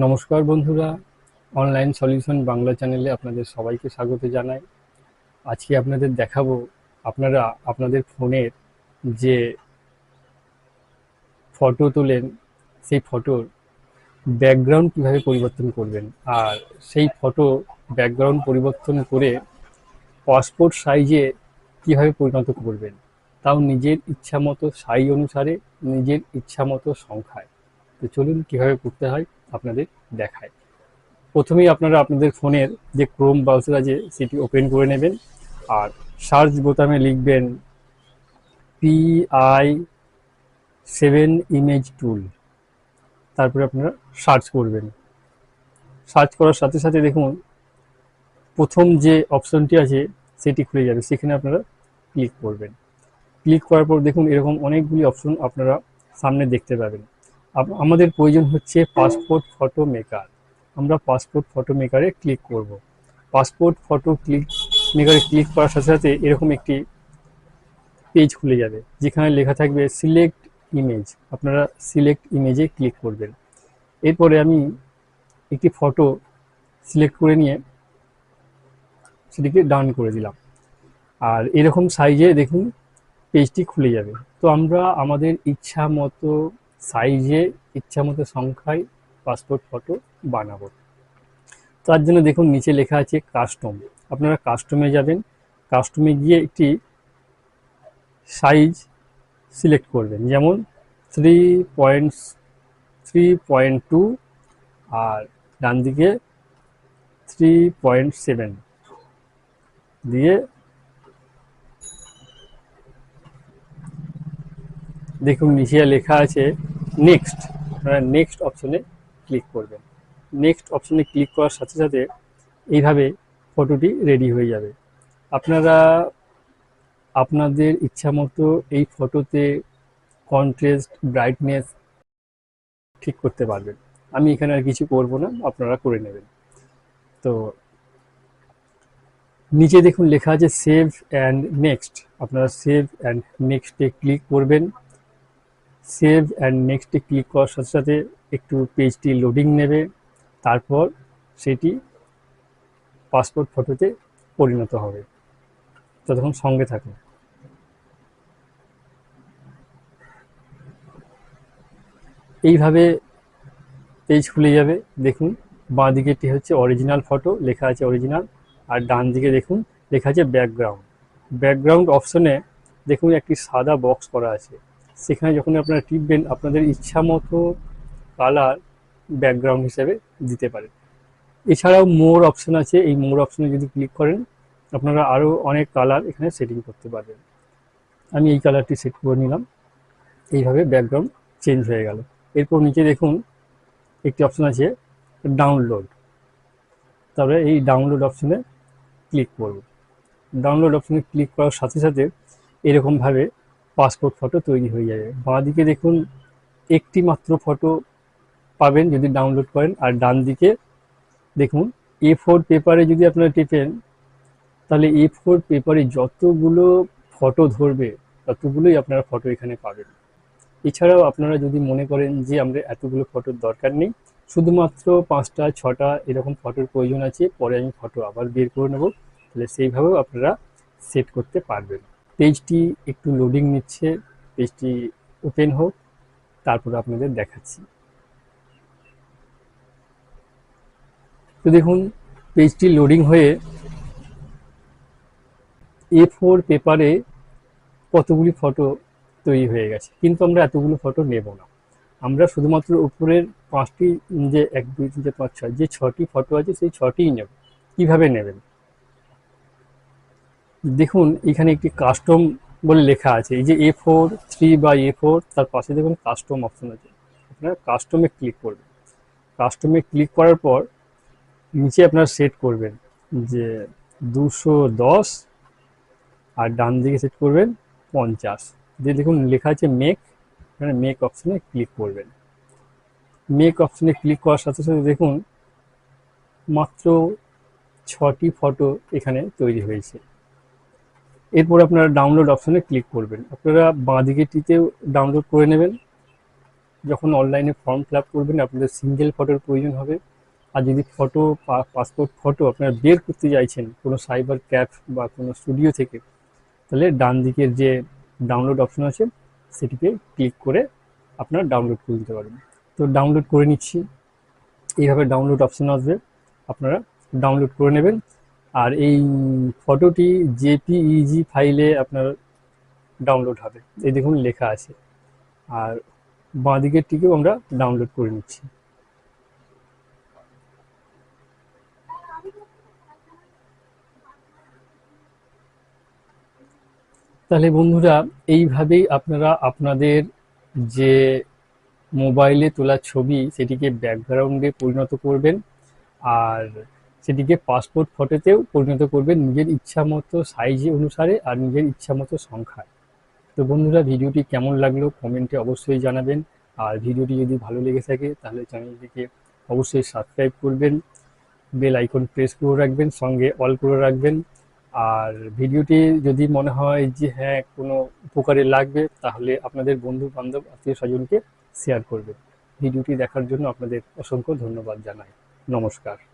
নমস্কার বন্ধুরা online solution Bangla চ্যানেলে আপনাদের সবাইকে স্বাগত জানাই। আজকে আপনাদের দেখাবো আপনারা, আপনাদের ফোনের যে ফটো তোলেন, সেই ফটোর ব্যাকগ্রাউন্ড কীভাবে পরিবর্তন করবেন আর সেই ফটো ব্যাকগ্রাউন্ড পরিবর্তন করে পাসপোর্ট সাইজে কীভাবে পরিণত করবেন, তাও নিজের ইচ্ছা মতো সাইজ অনুসারে, নিজের ইচ্ছা মতো সংখ্যায়। তো চলুন কীভাবে করতে হয় আপনাদের দেখায়। প্রথমেই আপনারা আপনাদের ফোনের যে ক্রোম ব্রাউজার আছে, সেটি ওপেন করে নেবেন। আর সার্চ বোতামে লিখবেন পিআই সেভেন ইমেজ টুল তারপরে আপনারা সার্চ করবেন। সার্চ করার সাথে সাথে দেখুন, প্রথম যে অপশনটি আছে, সেটি খুলে যাবে। সেখানে আপনারা ক্লিক করবেন। ক্লিক করার পর দেখুন, এরকম অনেকগুলি অপশন আপনারা সামনে দেখতে পাবেন। আমাদের প্রয়োজন হচ্ছে পাসপোর্ট ফটো মেকার আমরা পাসপোর্ট ফটো মেকারে ক্লিক করব। পাসপোর্ট ফটো ক্লিক মেকারে ক্লিক করার সাথে সাথে এরকম একটি পেজ খুলে যাবে, যেখানে লেখা থাকবে সিলেক্ট ইমেজ আপনারা সিলেক্ট ইমেজে ক্লিক করবেন। এরপরে আমি একটি ফটো সিলেক্ট করে নিয়ে সেটিকে ডান করে দিলাম। আর এরকম সাইজে দেখুন পেজটি খুলে যাবে। তো আমরা আমাদের ইচ্ছা মতো সাইজে ইচ্ছা মতো সংখ্যায় পাসপোর্ট ফটো বানাবো। তার জন্য দেখুন নিচে লেখা আছে কাস্টম আপনারা কাস্টমে যাবেন কাস্টমে গিয়ে একটি সাইজ সিলেক্ট করবেন। যেমন three point three point two আর ডান দিকে থ্রি পয়েন্ট সেভেন দিয়ে দেখুন, নিচে লেখা আছে নেক্সট আপনারা নেক্সট অপশনে ক্লিক করবেন। নেক্সট অপশনে ক্লিক করার সাথে সাথে এইভাবে ফটোটি রেডি হয়ে যাবে। আপনারা আপনাদের ইচ্ছা মতো এই ফটোতে কন্ট্রাস্ট ব্রাইটনেস ঠিক করতে পারবেন। আমি এখানে আর কিছু করব না, আপনারা করে নেবেন। তো নিচে দেখুন লেখা আছে সেভ অ্যান্ড নেক্সট আপনারা সেভ অ্যান্ড নেক্সটে ক্লিক করবেন। সেভ অ্যান্ড নেক্সটে ক্লিক করার সাথে সাথে একটু পেজটি লোডিং নেবে। তারপর সেটি পাসপোর্ট ফটোতে পরিণত হবে। ততক্ষণ সঙ্গে থাকুন। এইভাবে পেজ খুলে যাবে। দেখুন বাঁ দিকেটি হচ্ছে অরিজিনাল ফটো লেখা আছে অরিজিনাল আর ডান দিকে দেখুন, লেখা আছে ব্যাকগ্রাউন্ড ব্যাকগ্রাউন্ড অপশনে দেখুন, একটি সাদা বক্স করা আছে। সেখানে যখন আপনারা টিপবেন, আপনাদের ইচ্ছা মতো কালার ব্যাকগ্রাউন্ড হিসেবে দিতে পারেন এছাড়াও মোর অপশন আছে। এই মোর অপশনে যদি ক্লিক করেন, আপনারা আরও অনেক কালার এখানে সেটিং করতে পারবেন। আমি এই কালারটি সেট করে নিলাম। এইভাবে ব্যাকগ্রাউন্ড চেঞ্জ হয়ে গেল। এরপর নিচে দেখুন, একটি অপশন আছে ডাউনলোড। তারপরে এই ডাউনলোড অপশনে ক্লিক করব। ডাউনলোড অপশনে ক্লিক করার সাথে সাথে এরকমভাবে পাসপোর্ট ফটো তৈরি হয়ে যাবে। বাঁ দিকে দেখুন একটি মাত্র ফটো পাবেন যদি ডাউনলোড করেন, আর ডান দিকে দেখুন এ ফোর পেপারে যদি আপনারা টিপেন, তাহলে এ ফোর পেপারে যতগুলো ফটো ধরবে, ততগুলোই আপনারা ফটো এখানে পাবেন। এছাড়াও আপনারা যদি মনে করেন যে আমরা এতগুলো ফটোর দরকার নেই, শুধুমাত্র পাঁচটা, ছটা এরকম ফটোর প্রয়োজন আছে, পরে আমি ফটো আবার বের করে নেব, তাহলে সেইভাবেও আপনারা সেট করতে পারবেন। পেজটি একটু লোডিং নিচ্ছে, পেজটি ওপেন হোক, তারপর আপনাদের দেখাচ্ছি। তো দেখুন, পেজটি লোডিং হয়ে এ ফোর পেপারে কতগুলি ফটো তৈরি হয়ে গেছে। কিন্তু আমরা এতগুলো ফটো নেব না। আমরা শুধুমাত্র উপরের পাঁচটি, যে এক, দুই, তিন, চার, পাঁচ, ছয়, যে ছটি ফটো আছে, সেই ছটিই নেব। কীভাবে নেবেন? দেখুন, এখানে একটি কাস্টম বলে লেখা আছে। এই যে এ ফোর থ্রি বা এ ফোর তার পাশে দেখুন কাস্টম অপশন আছে। আপনারা কাস্টমে ক্লিক করবেন। কাস্টমে ক্লিক করার পর নিচে আপনারা সেট করবেন যে দুশো দশ আর ডান দিকে সেট করবেন পঞ্চাশ। দিয়ে দেখুন লেখা আছে মেক এখানে মেক অপশনে ক্লিক করবেন। মেক অপশনে ক্লিক করার সাথে সাথে দেখুন মাত্র ছটি ফটো এখানে তৈরি হয়েছে। এরপর আপনারা ডাউনলোড অপশনে ক্লিক করবেন। আপনারা বাঁ দিকেটিতেও ডাউনলোড করে নেবেন। যখন অনলাইনে ফর্ম ফিল করবেন, আপনাদের সিঙ্গেল ফটোর প্রয়োজন হবে। আর যদি ফটো পাসপোর্ট ফটো আপনারা বের করতে চাইছেন, কোনো সাইবার ক্যাফ বা কোনো স্টুডিও থেকে, তাহলে ডান দিকের যে ডাউনলোড অপশন আছে সেটিকে ক্লিক করে আপনারা ডাউনলোড করে দিতে পারবেন। তো ডাউনলোড করে নিচ্ছি। এইভাবে ডাউনলোড অপশন আসবে। আপনারা ডাউনলোড করে নেবেন। আর এই ফটোটি জেপিইজি ফাইলে আপনার ডাউনলোড হবে। এই দেখুন লেখা আছে। আর বাঁ দিকেরটিকেও আমরা ডাউনলোড করে নিচ্ছি। তাহলে বন্ধুরা, এইভাবেই আপনারা আপনাদের যে মোবাইলে তোলা ছবি, সেটিকে ব্যাকগ্রাউন্ডে পরিণত করবেন। আর সেটিকে পাসপোর্ট ফটোতেও পরিণত করবেন নিজের ইচ্ছা মতো সাইজে অনুসারে আর নিজের ইচ্ছা মতো সংখ্যায়। তো বন্ধুরা, ভিডিওটি কেমন লাগল কমেন্টে অবশ্যই জানাবেন। আর ভিডিওটি যদি ভালো লেগে থাকে, তাহলে চ্যানেলটিকে অবশ্যই সাবস্ক্রাইব করবেন। বেল আইকন প্রেস করে রাখবেন, সঙ্গে অল করে রাখবেন। আর ভিডিওটি যদি মনে হয় যে হ্যাঁ কোনো উপকারে লাগবে, তাহলে আপনাদের বন্ধু বান্ধব আত্মীয় স্বজনকে শেয়ার করবেন। ভিডিওটি দেখার জন্য আপনাদের অসংখ্য ধন্যবাদ জানাই। নমস্কার।